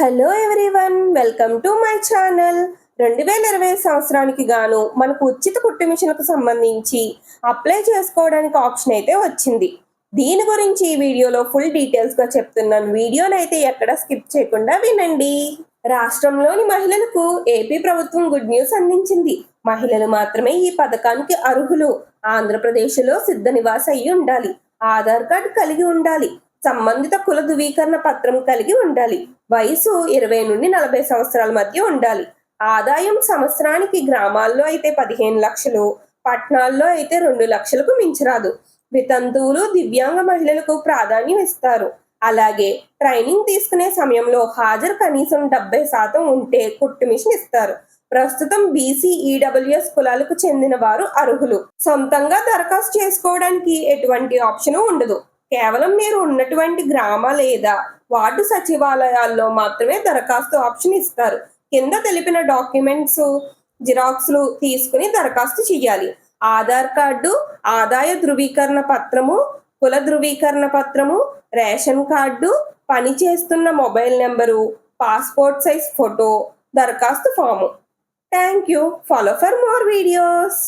Hello everyone welcome to my channel. రెండు వేల ఇరవై సంవత్సరానికి గాను మనకు ఉచిత కుట్టు మిషన్లకు సంబంధించి అప్లై చేసుకోవడానికి ఆప్షన్ అయితే వచ్చింది. దీని గురించి ఈ వీడియోలో ఫుల్ డీటెయిల్స్గా చెప్తున్నాను. వీడియోని అయితే ఎక్కడ స్కిప్ చేయకుండా వినండి. రాష్ట్రంలోని మహిళలకు ఏపీ ప్రభుత్వం గుడ్ న్యూస్ అందించింది. మహిళలు మాత్రమే ఈ పథకానికి అర్హులు. ఆంధ్రప్రదేశ్లో సిద్ధ నివాస అయి ఉండాలి. ఆధార్ కార్డు కలిగి ఉండాలి. సంబంధిత కుల ధృవీకరణ పత్రం కలిగి ఉండాలి. వయసు ఇరవై నుండి నలభై సంవత్సరాల మధ్య ఉండాలి. ఆదాయం సంవత్సరానికి గ్రామాల్లో అయితే పదిహేను లక్షలు పట్టణాల్లో అయితే రెండు లక్షలకు మించరాదు. వితంతువులు దివ్యాంగ మహిళలకు ప్రాధాన్యం ఇస్తారు. అలాగే ట్రైనింగ్ తీసుకునే సమయంలో హాజరు కనీసం డెబ్బై శాతం ఉంటే కుట్టు మిషన్ ఇస్తారు. ప్రస్తుతం బీసీ ఈడబ్ల్యూఎస్ కులాలకు చెందిన వారు అర్హులు. సొంతంగా దరఖాస్తు చేసుకోవడానికి ఎటువంటి ఆప్షన్ ఉండదు. కేవలం మీరు ఉన్నటువంటి గ్రామ లేదా వార్డు సచివాలయాల్లో మాత్రమే దరఖాస్తు ఆప్షన్ ఇస్తారు. కింద తెలిపిన డాక్యుమెంట్స్ జిరాక్స్లు తీసుకుని దరఖాస్తు చేయాలి. ఆధార్ కార్డు ఆదాయ ధృవీకరణ పత్రము కుల ధృవీకరణ పత్రము రేషన్ కార్డు పనిచేస్తున్న mobile number passport size photo దరఖాస్తు form. Thank you follow for more videos.